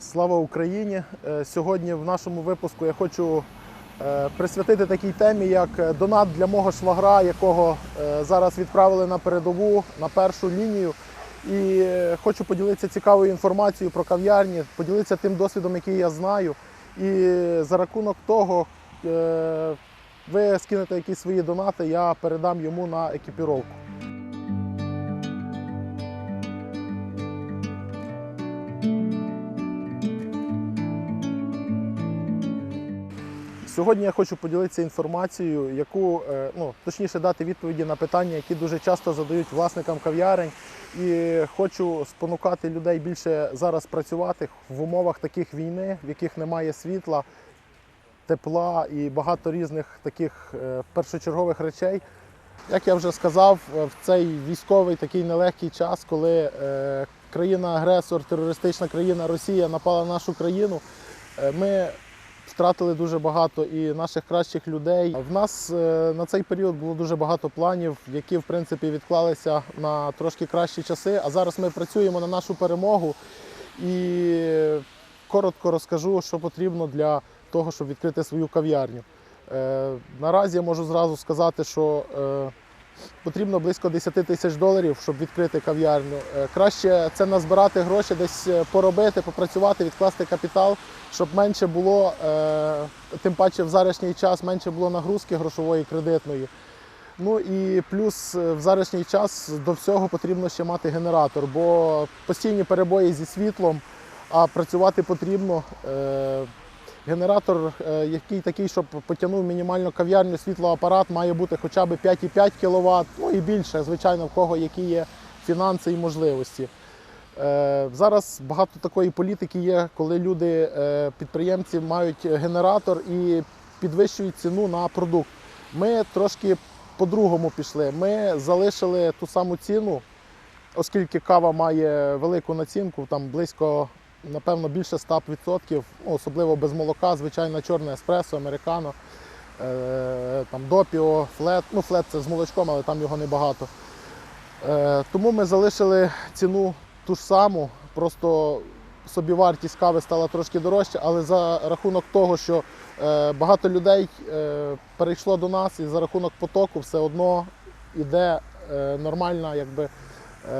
Слава Україні! Е, Сьогодні в нашому випуску я хочу е, присвятити такій темі, як е, донат для мого швагра, якого зараз відправили на передову на першу лінію. І хочу поділитися цікавою інформацією про кав'ярні, поділитися тим досвідом, який я знаю. І за рахунок того, ви скинете якісь свої донати, я передам йому на екіпіровку. Сьогодні я хочу поділитися інформацією, яку е, ну точніше дати відповіді на питання, які дуже часто задають власникам кав'ярень. І хочу спонукати людей більше зараз працювати в умовах таких війни, в яких немає світла, тепла і багато різних таких е, першочергових речей. Як я вже сказав, е, в цей військовий такий нелегкий час, коли країна-агресор, терористична країна Росія напала на нашу країну, ми втратили дуже багато і наших кращих людей. В нас е, на цей період було дуже багато планів, які в принципі відклалися на трошки кращі часи. А зараз ми працюємо на нашу перемогу і коротко розкажу, що потрібно для того, щоб відкрити свою кав'ярню. Е, Наразі я можу зразу сказати, що е, потрібно близько 10 тисяч доларів, щоб відкрити кав'ярню. Е, Краще це назбирати гроші, десь е, поробити, попрацювати, відкласти капітал, щоб менше було, е, тим паче в зарашній час менше було нагрузки грошової, кредитної. Ну і плюс в зарашній час до всього потрібно ще мати генератор, бо постійні перебої зі світлом, а працювати потрібно. Генератор, е, який такий, щоб потягнув мінімально кав'ярню, світлоапарат, має бути хоча б 5,5 кВт, ну і більше, звичайно, в кого які є фінанси і можливості. Е, Зараз багато такої політики є, коли люди, е, підприємці мають генератор і підвищують ціну на продукт. Ми трошки по-другому пішли. Ми залишили ту саму ціну, оскільки кава має велику націнку, там близько, напевно, більше 100%, ну, особливо без молока, звичайно, чорне еспресо, американо, е, там допіо, флет. Ну, флет це з молочком, але там його небагато. Е, Тому ми залишили ціну ту ж саму, просто собівартість кави стала трошки дорожча, але за рахунок того, що е, багато людей перейшло до нас і за рахунок потоку все одно йде нормальна якби,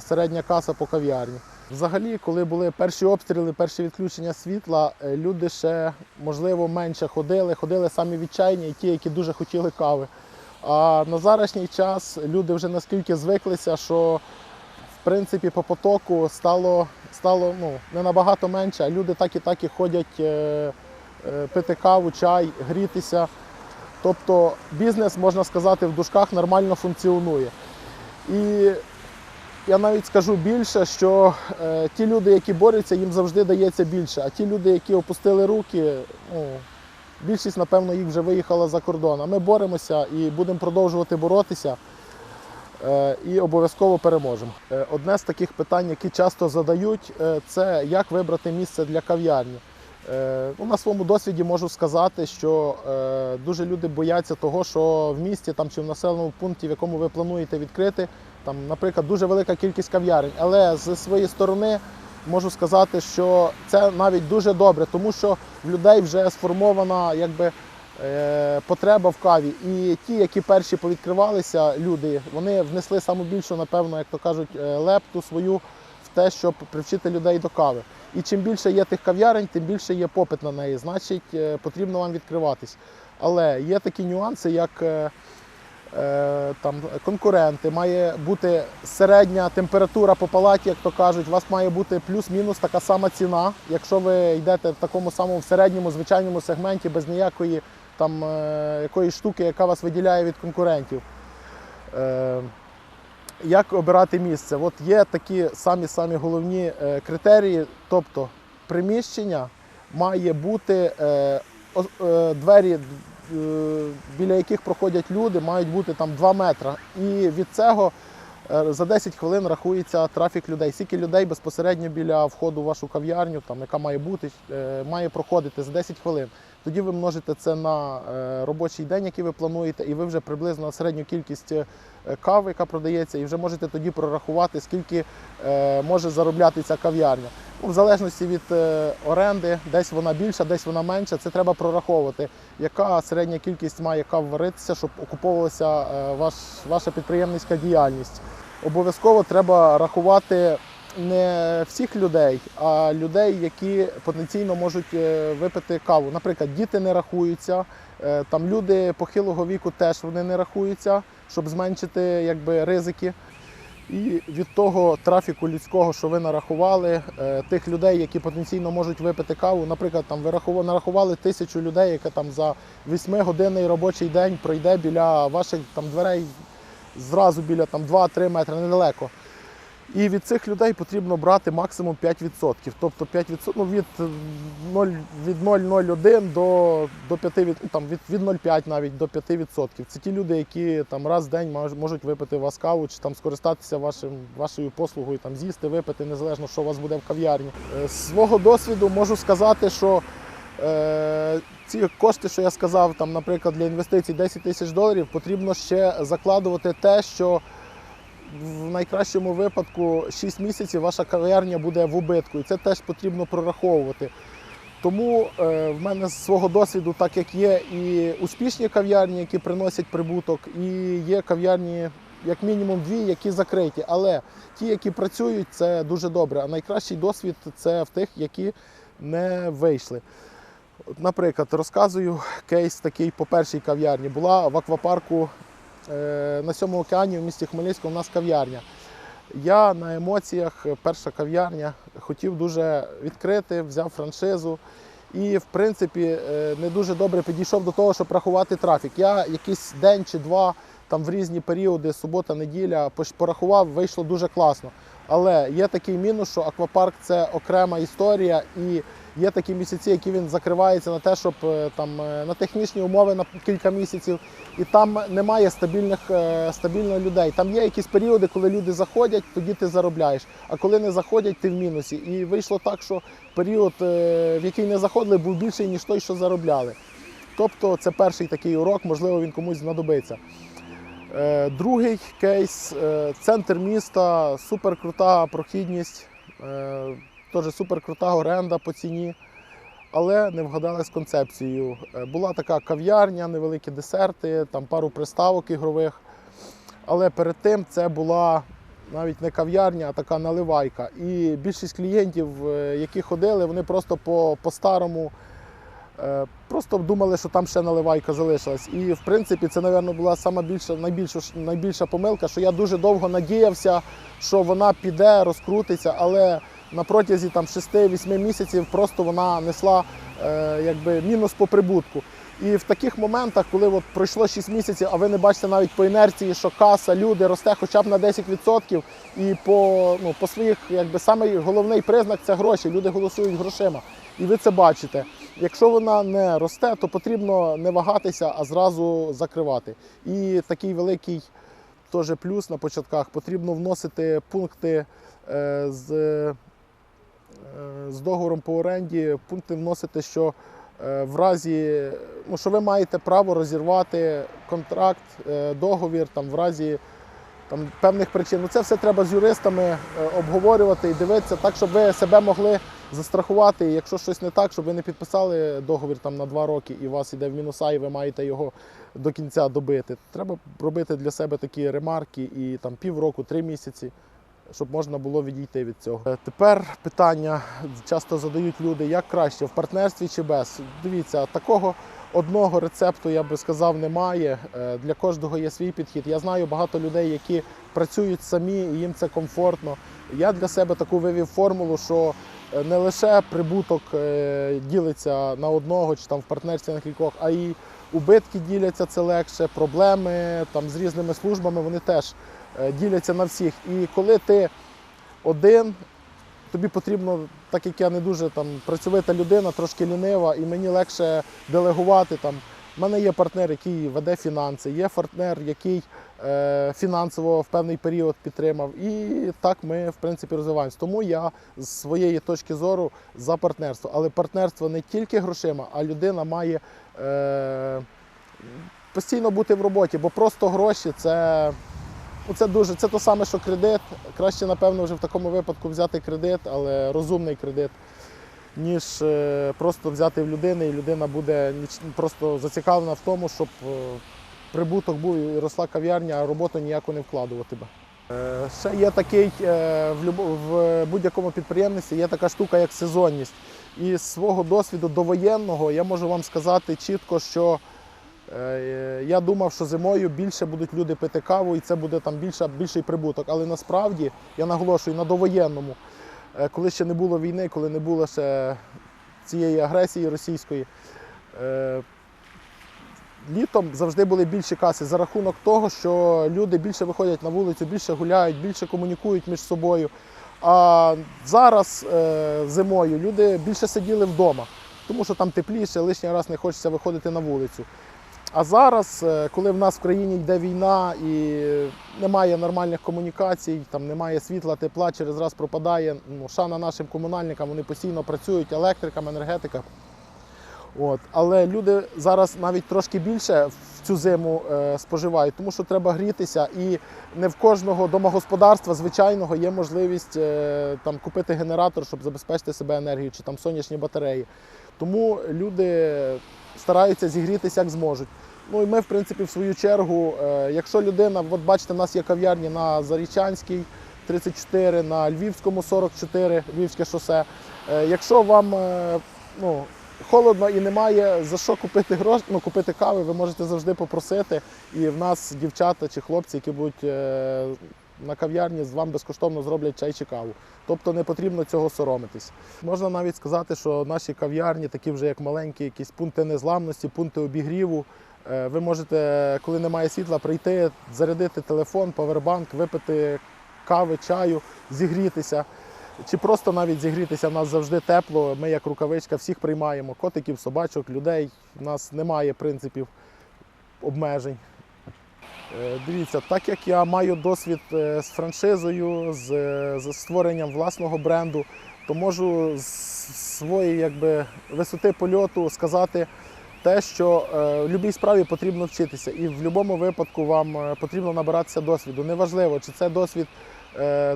середня каса по кав'ярні. Взагалі, коли були перші обстріли, перші відключення світла, е, люди ще, можливо, менше ходили, ходили самі відчайні ті, які дуже хотіли кави. А на зарашній час люди вже наскільки звиклися, що в принципі по потоку стало, стало ну, не набагато менше, а люди так і так і ходять е, е, пити каву, чай, грітися. Тобто бізнес, можна сказати, в дужках нормально функціонує. І я навіть скажу більше, що е, ті люди, які борються, їм завжди дається більше. А ті люди, які опустили руки, ну, більшість, напевно, їх вже виїхала за кордон. А ми боремося і будемо продовжувати боротися. е, І обов'язково переможемо. Е, Одне з таких питань, які часто задають, е, це як вибрати місце для кав'ярні. Е, ну, на своєму досвіді можу сказати, що е, дуже люди бояться того, що в місті там, чи в населеному пункті, в якому ви плануєте відкрити, там, наприклад, дуже велика кількість кав'ярень. Але з своєї сторони можу сказати, що це навіть дуже добре, тому що в людей вже сформована якби, е, потреба в каві. І ті, які перші повідкривалися люди, вони внесли саму більшу, напевно, як то кажуть, е, лепту свою в те, щоб привчити людей до кави. І чим більше є тих кав'ярень, тим більше є попит на неї. Значить, е, потрібно вам відкриватись. Але є такі нюанси, як там, конкуренти, має бути середня температура по палаті, як то кажуть, у вас має бути плюс-мінус така сама ціна. Якщо ви йдете в такому самому середньому звичайному сегменті без ніякої там, е, якоїсь штуки, яка вас виділяє від конкурентів. Е, як обирати місце? От є такі самі-самі головні е, критерії, тобто приміщення має бути е, е, двері, е, біля яких проходять люди, мають бути там 2 метри. І від цього е, за 10 хвилин рахується трафік людей. Скільки людей безпосередньо біля входу в вашу кав'ярню, там, яка має бути, е, має проходити за 10 хвилин. Тоді ви множите це на е, робочий день, який ви плануєте, і ви вже приблизно середню кількість е, кави, яка продається, і вже можете тоді прорахувати, скільки е, може заробляти ця кав'ярня. Ну, в залежності від е, оренди, десь вона більша, десь вона менша. Це треба прораховувати, яка середня кількість має кав варитися, щоб окуповувалася е, ваш, ваша підприємницька діяльність. Обов'язково треба рахувати не всіх людей, а людей, які потенційно можуть е, випити каву. Наприклад, діти не рахуються, е, там люди похилого віку теж вони не рахуються, щоб зменшити якби, ризики. І від того трафіку людського, що ви нарахували, е, тих людей, які потенційно можуть випити каву, наприклад, там ви нарахували тисячу людей, яка там за 8-годинний робочий день пройде біля ваших там дверей зразу біля там 2-3 метри недалеко. І від цих людей потрібно брати максимум 5%. Тобто 5%, ну, від 0, від 0,01 до, до 5, від, ну, там, від, від 0,5 навіть до 5%. Це ті люди, які там раз в день мож- можуть випити у вас каву чи там скористатися вашим, вашою послугою, там, з'їсти, випити, незалежно, що у вас буде в кав'ярні. Е, З свого досвіду можу сказати, що е, ці кошти, що я сказав, там, наприклад, для інвестицій 10 тисяч доларів, потрібно ще закладувати те, що в найкращому випадку 6 місяців ваша кав'ярня буде в убитку, і це теж потрібно прораховувати. Тому е, в мене з свого досвіду, так як є і успішні кав'ярні, які приносять прибуток, і є кав'ярні, як мінімум, дві, які закриті. Але ті, які працюють, це дуже добре. А найкращий досвід це в тих, які не вийшли. Наприклад, розказую кейс такий по першій кав'ярні. Була в аквапарку на сьому океані в місті Хмельницькому у нас кав'ярня. Я на емоціях, е, перша кав'ярня, хотів дуже відкрити, взяв франшизу. І, в принципі, е, не дуже добре підійшов до того, щоб рахувати трафік. Я якийсь день чи два там в різні періоди, субота, неділя, порахував, вийшло дуже класно. Але є такий мінус, що аквапарк це окрема історія, і є такі місяці, які він закривається на те, щоб е, там е, на технічні умови на кілька місяців, і там немає стабільних е, стабільно людей. Там є якісь періоди, коли люди заходять, тоді ти заробляєш. А коли не заходять, ти в мінусі. І вийшло так, що період, в який не заходили, був більший ніж той, що заробляли. Тобто, це перший такий урок, можливо, він комусь знадобиться. Е, Другий кейс е, центр міста, суперкрута прохідність, е, теж суперкрута оренда по ціні, але не вгадали з концепцією. Була така кав'ярня, невеликі десерти, там пару приставок ігрових. Але перед тим це була навіть не кав'ярня, а така наливайка. І більшість клієнтів, які ходили, вони просто по, по-старому Е, Просто думали, що там ще наливайка залишилась. І в принципі це, мабуть, була сама більша, найбільша, найбільша помилка, що я дуже довго надіявся, що вона піде, розкрутиться, але на протязі там 6-8 місяців просто вона несла е, якби, мінус по прибутку. І в таких моментах, коли от пройшло 6 місяців, а ви не бачите навіть по інерції, що каса, люди росте хоча б на 10%, і по, ну, по своїх, якби самий головний признак це гроші. Люди голосують грошима. І ви це бачите. Якщо вона не росте, то потрібно не вагатися, а зразу закривати. І такий великий теж плюс на початках потрібно вносити пункти е, з, е, з договором по оренді, пункти вносити, що е, в разі, ну, що ви маєте право розірвати контракт, договір там, в разі там, певних причин. Ну, це все треба з юристами обговорювати і дивитися так, щоб ви себе могли застрахувати. Якщо щось не так, щоб ви не підписали договір там, на два роки і у вас йде в мінуса, і ви маєте його до кінця добити. Треба робити для себе такі ремарки і там півроку, три місяці. Щоб можна було відійти від цього. Е, Тепер питання часто задають люди, як краще в партнерстві чи без. Дивіться, такого одного рецепту я би сказав немає. Е, Для кожного є свій підхід. Я знаю багато людей, які працюють самі, і їм це комфортно. Я для себе таку вивів формулу, що не лише прибуток е, ділиться на одного чи там в партнерстві на кількох, а і убитки діляться це легше, проблеми там з різними службами вони теж е, діляться на всіх. І коли ти один, тобі потрібно, так як я не дуже там працьовита людина, трошки лінива, і мені легше делегувати там. У мене є партнер, який веде фінанси, є партнер, який фінансово в певний період підтримав. І так ми в принципі розвиваємось. Тому я з своєї точки зору за партнерство. Але партнерство не тільки грошима, а людина має е, постійно бути в роботі, бо просто гроші це. Ну, Це дуже це то саме, що кредит. Краще, напевно, вже в такому випадку взяти кредит, але розумний кредит, ніж е, просто взяти в людини, і людина буде просто зацікавлена в тому, щоб е, прибуток був і росла кав'ярня, а роботу ніяку не вкладувати би. Е, Ще є такий е, в, будь-якому підприємництві є така штука, як сезонність. І з свого досвіду довоєнного я можу вам сказати чітко, що Е, Я думав, що зимою більше будуть люди пити каву і це буде там більше, більший прибуток. Але насправді я наголошую на довоєнному, коли ще не було війни, коли не було ще цієї агресії російської. Літом завжди були більші каси за рахунок того, що люди більше виходять на вулицю, більше гуляють, більше комунікують між собою. А зараз е, зимою люди більше сиділи вдома, тому що там тепліше, лишній раз не хочеться виходити на вулицю. А зараз, е, коли в нас в країні йде війна і немає нормальних комунікацій, там немає світла, тепла, через раз пропадає. Ну, шана нашим комунальникам, вони постійно працюють, електрикам, енергетикам. От. Але люди зараз навіть трошки більше в цю зиму е, споживають, тому що треба грітися, і не в кожного домогосподарства звичайного є можливість е, там, купити генератор, щоб забезпечити себе енергією, чи там сонячні батареї. Тому люди стараються зігрітися як зможуть. Ну і ми, в принципі, в свою чергу, е, якщо людина, от бачите, у нас є кав'ярні на Зарічанській 34, на Львівському 44, Львівське шосе. Е, Якщо вам е, ну, холодно і немає за що купити гроші, ну, купити кави, ви можете завжди попросити. І в нас дівчата чи хлопці, які будуть е, на кав'ярні, з вам безкоштовно зроблять чай чи каву. Тобто не потрібно цього соромитись. Можна навіть сказати, що наші кав'ярні, такі вже як маленькі, якісь пункти незламності, пункти обігріву. Е, Ви можете, коли немає світла, прийти, зарядити телефон, павербанк, випити кави, чаю, зігрітися. Чи просто навіть зігрітися, в нас завжди тепло. Ми, як рукавичка, всіх приймаємо котиків, собачок, людей. У нас немає принципів обмежень. Е, Дивіться, так як я маю досвід е, з франшизою, з, з створенням власного бренду, то можу з своєї якби, висоти польоту сказати те, що е, в будь-якій справі потрібно вчитися, і в будь-якому випадку вам потрібно набиратися досвіду. Неважливо, чи це досвід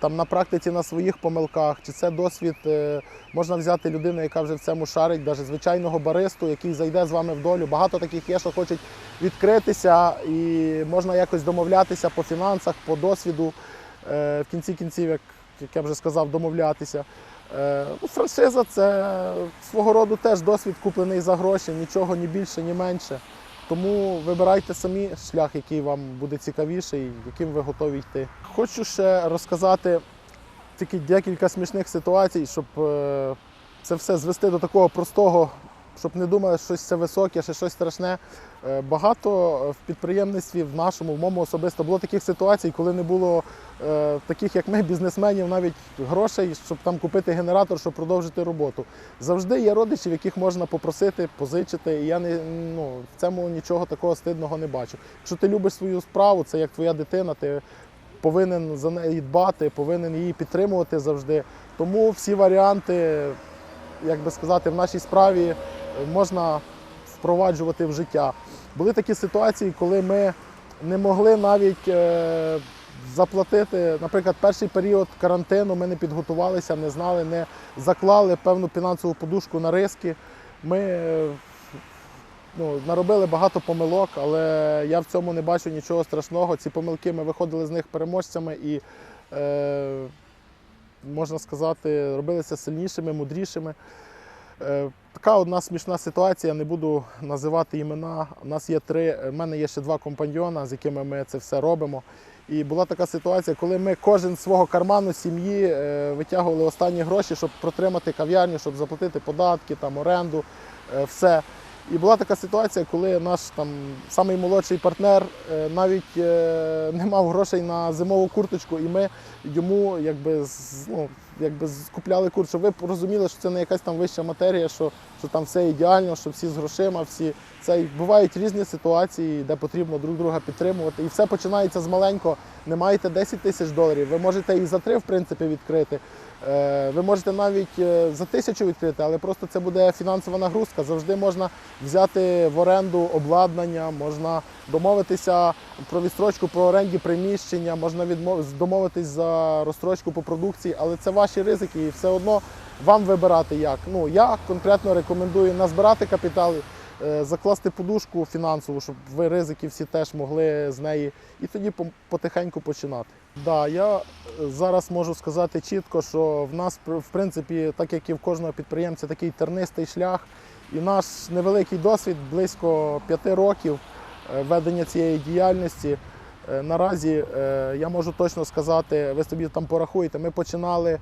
там, на практиці на своїх помилках, чи це досвід е, можна взяти людину, яка вже в цьому шарить, навіть звичайного баристу, який зайде з вами в долю. Багато таких є, що хочуть відкритися, і можна якось домовлятися по фінансах, по досвіду. Е, в кінці кінців, як, як я вже сказав, домовлятися. Е, ну, франшиза це свого роду теж досвід куплений за гроші, нічого ні більше, ні менше. Тому вибирайте самі шлях, який вам буде цікавіший, яким ви готові йти. Хочу ще розказати тільки декілька смішних ситуацій, щоб е, це все звести до такого простого, щоб не думали, що щось це високе, ще щось страшне. Е, Багато в підприємництві в нашому, в моєму особисто було таких ситуацій, коли не було е, таких, як ми, бізнесменів, навіть грошей, щоб там купити генератор, щоб продовжити роботу. Завжди є родичів, яких можна попросити, позичити. І я не ну, в цьому нічого такого стидного не бачу. Якщо ти любиш свою справу, це як твоя дитина, ти повинен за неї дбати, повинен її підтримувати завжди. Тому всі варіанти, як би сказати, в нашій справі е, можна впроваджувати в життя. Були такі ситуації, коли ми не могли навіть е, заплатити, наприклад, перший період карантину ми не підготувалися, не знали, не заклали певну фінансову подушку на риски. Ми е, ну, наробили багато помилок, але я в цьому не бачу нічого страшного. Ці помилки ми виходили з них переможцями і, е, можна сказати, робилися сильнішими, мудрішими. Е, Така одна смішна ситуація, не буду називати імена. У нас є три, в мене є ще два компаньйона, з якими ми це все робимо. І була така ситуація, коли ми кожен свого карману сім'ї е, витягували останні гроші, щоб протримати кав'ярню, щоб заплатити податки, там, оренду, е, все. І була така ситуація, коли наш там самий молодший партнер е, навіть не мав грошей на зимову курточку, і ми йому якби ну, якби скупляли курс, щоб ви розуміли, що це не якась там вища матерія, що, що там все ідеально, що всі з грошима, всі це бувають різні ситуації, де потрібно друг друга підтримувати. І все починається з маленького. Не маєте 10 тисяч доларів, ви можете і за три, в принципі, відкрити. Е, Ви можете навіть е, за тисячу відкрити, але просто це буде фінансова нагрузка. Завжди можна взяти в оренду обладнання, можна домовитися про відстрочку по оренді приміщення, можна домовитись за розстрочку по продукції, але це ваші ризики, і все одно вам вибирати як. Ну я конкретно рекомендую назбирати капітал, е, закласти подушку фінансову, щоб ви ризики всі теж могли з неї, і тоді потихеньку починати. Да, я е, зараз можу сказати чітко, що в нас в принципі, так як і в кожного підприємця, такий тернистий шлях, і наш невеликий досвід близько п'яти років е, ведення цієї діяльності. Е, Наразі е, я можу точно сказати, ви собі там порахуєте. Ми починали е,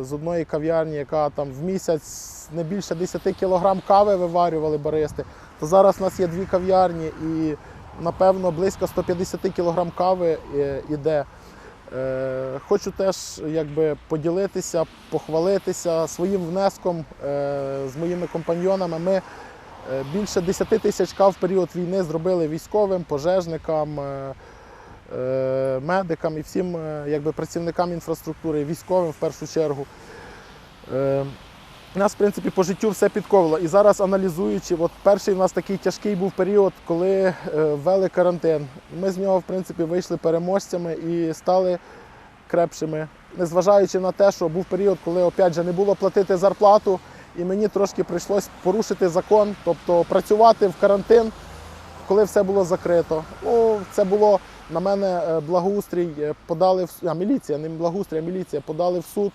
з одної кав'ярні, яка там в місяць не більше 10 кг кави виварювали баристи. То зараз у нас є дві кав'ярні і напевно близько 150 кг кави іде. Хочу теж якби, поділитися, похвалитися своїм внеском з моїми компаньйонами. Ми більше 10 тисяч кав в період війни зробили військовим, пожежникам, е, е, медикам і всім е, якби, працівникам інфраструктури, військовим в першу чергу. Е, Нас, в принципі, по життю все підковило. І зараз аналізуючи, от перший у нас такий тяжкий був період, коли е, ввели карантин. Ми з нього, в принципі, вийшли переможцями і стали крепшими. Незважаючи на те, що був період, коли опять же не було платити зарплату, і мені трошки прийшлось порушити закон, тобто працювати в карантин, коли все було закрито. Ну, це було на мене е, благоустрій, е, подали в а, міліція, не благоустрій, а міліція подали в суд.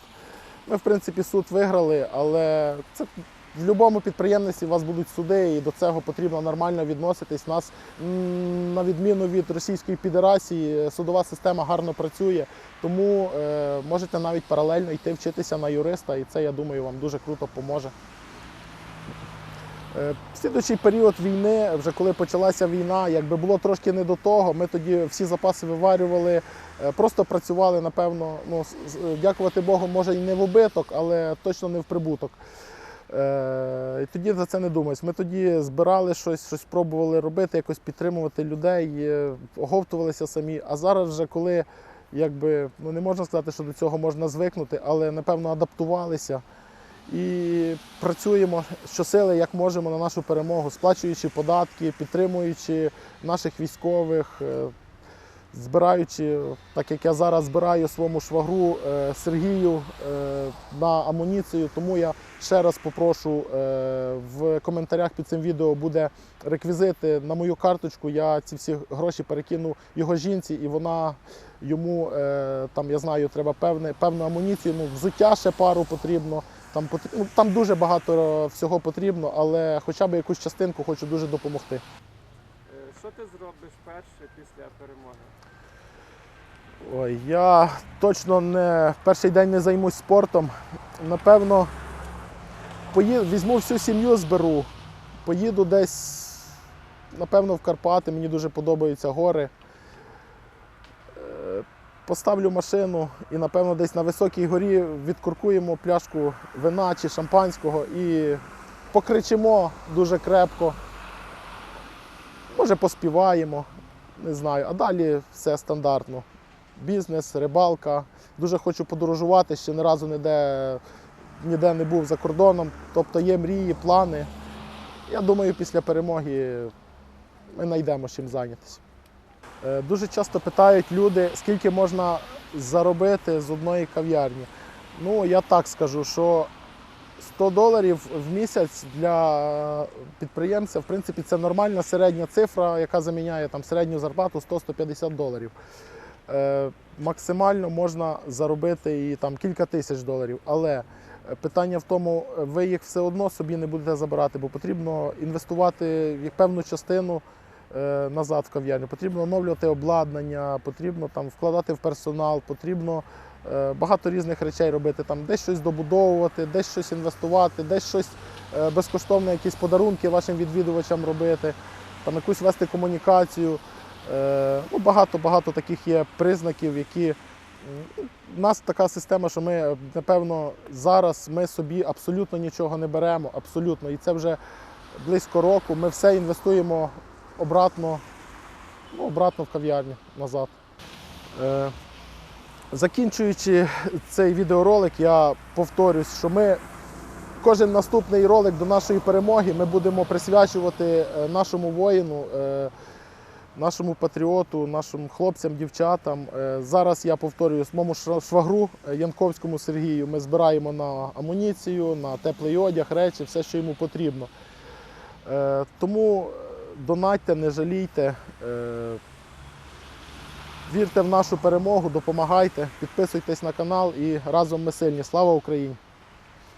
Ми, в принципі, суд виграли, але це в будь-якому підприємництві у вас будуть суди, і до цього потрібно нормально відноситись. У Нас, на відміну від Російської Федерації, судова система гарно працює, тому е, можете навіть паралельно йти вчитися на юриста, і це, я думаю, вам дуже круто поможе. Е, В слідуючий період війни, вже коли почалася війна, якби було трошки не до того. Ми тоді всі запаси виварювали, е, просто працювали, напевно, ну, дякувати Богу, може і не в убиток, але точно не в прибуток. Е, І тоді за це не думаєш. Ми тоді збирали щось, щось пробували робити, якось підтримувати людей, е, оговтувалися самі. А зараз вже коли якби, ну не можна сказати, що до цього можна звикнути, але напевно адаптувалися і працюємо щосили, як можемо на нашу перемогу, сплачуючи податки, підтримуючи наших військових, е, збираючи, так як я зараз збираю своєму швагру е, Сергію е, на амуніцію. Тому я ще раз попрошу е, в коментарях під цим відео буде реквізити на мою карточку. Я ці всі гроші перекину його жінці, і вона йому там я знаю, треба певне, певну амуніцію. Ну, взуття ще пару потрібно. Там ну, там дуже багато всього потрібно, але хоча б якусь частинку хочу дуже допомогти. Що ти зробиш перше після перемоги? Ой, я точно не перший день не займусь спортом. Напевно, пої... візьму всю сім'ю, зберу, поїду десь, напевно, в Карпати, мені дуже подобаються гори. Е, Поставлю машину і, напевно, десь на високій горі відкуркуємо пляшку вина чи шампанського і покричимо дуже крепко. Може, поспіваємо, не знаю. А далі все стандартно бізнес, рибалка. Дуже хочу подорожувати, ще ні разу ніде, ніде не був за кордоном. Тобто є мрії, плани. Я думаю, після перемоги ми знайдемо чим зайнятися. Е, Дуже часто питають люди, скільки можна заробити з одної кав'ярні. Ну, я так скажу, що 100 доларів в місяць для підприємця, в принципі, це нормальна середня цифра, яка заміняє там середню зарплату 100-150 доларів. Е, максимально можна заробити і там кілька тисяч доларів. Але е, питання в тому, е, ви їх все одно собі не будете забирати, бо потрібно інвестувати певну частину е, назад в кав'ярню. Потрібно оновлювати обладнання, потрібно там вкладати в персонал, потрібно е, багато різних речей робити. Там десь щось добудовувати, десь щось інвестувати, десь щось е, безкоштовно, якісь подарунки вашим відвідувачам робити, там якусь вести комунікацію. Е, Ну, багато багато таких є признаків, які У нас така система, що ми, напевно, зараз ми собі абсолютно нічого не беремо, абсолютно. І це вже близько року. Ми все інвестуємо обратно, ну, обратно в кав'ярню назад. Закінчуючи цей відеоролик, я повторюсь, що ми кожен наступний ролик до нашої перемоги ми будемо присвячувати е, нашому воїну. е, нашому патріоту, нашим хлопцям, дівчатам. Е, Зараз я повторюю моєму швагру Янковському Сергію. Ми збираємо на амуніцію, на теплий одяг, речі, все, що йому потрібно. Тому донатьте, не жалійте. Вірте в нашу перемогу, допомагайте, підписуйтесь на канал і разом ми сильні. Слава Україні!